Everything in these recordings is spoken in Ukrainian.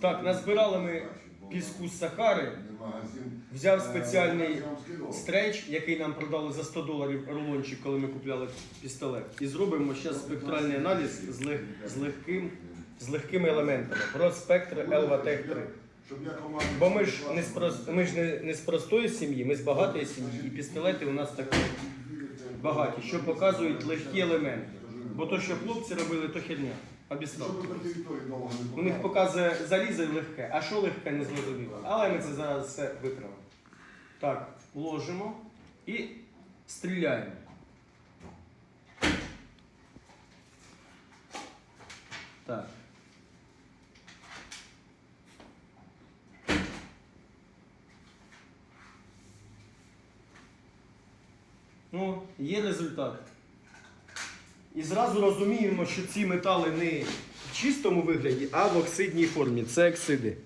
Так, назбирали ми піску з Сахари. Взяв спеціальний стрейч, який нам продали за 100 доларів рулончик, коли ми купляли пістолет. І зробимо зараз спектральний аналіз з, лег, з, легким, з легкими елементами про спектр Елватек 3. Бо ми ж не з, ми ж не, не з простої сім'ї, ми з багатої сім'ї, і пістолети у нас такі багаті, що показують легкі елементи. Бо то, що хлопці робили, то херня. Обістав. У них показує залізо і легке, а що легке, не зрозуміло. Але ми це зараз все виправимо. Так, ложимо і стріляємо. Так. Ну, є результат. І зразу розуміємо, що ці метали не в чистому вигляді, а в оксидній формі. Це оксиди.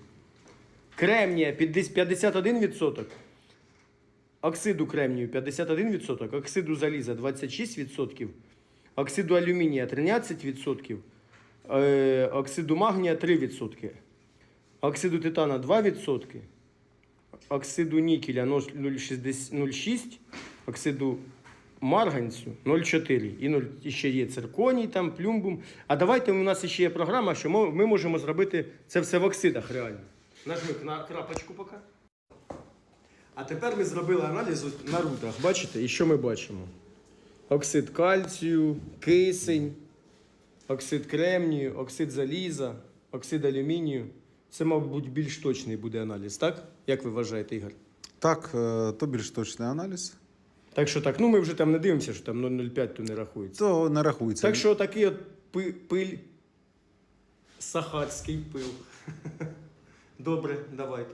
Кремнія 51%. Оксиду кремнію 51%, оксиду заліза 26%, оксиду алюмінія 13%, е, оксиду магнія 3%, оксиду титана 2%, оксиду нікеля 0,6, оксиду марганцю 0,4 і 0, і ще є цирконій, там, плюмбум. А давайте у нас ще є програма, що ми, ми можемо зробити це все в оксидах реально. Нажми на крапочку поки. А тепер ми зробили аналіз на рутах. Бачите? І що ми бачимо? Оксид кальцію, кисень, оксид кремнію, оксид заліза, оксид алюмінію. Це, мабуть, більш точний буде аналіз, так? Як ви вважаєте, Ігор? Так, е, то більш точний аналіз. Так що так, ну ми вже там не дивимося, що там 0,05 то не рахується. То не рахується. Так що такий от пи- пиль, сахарський пил. Добре, давайте.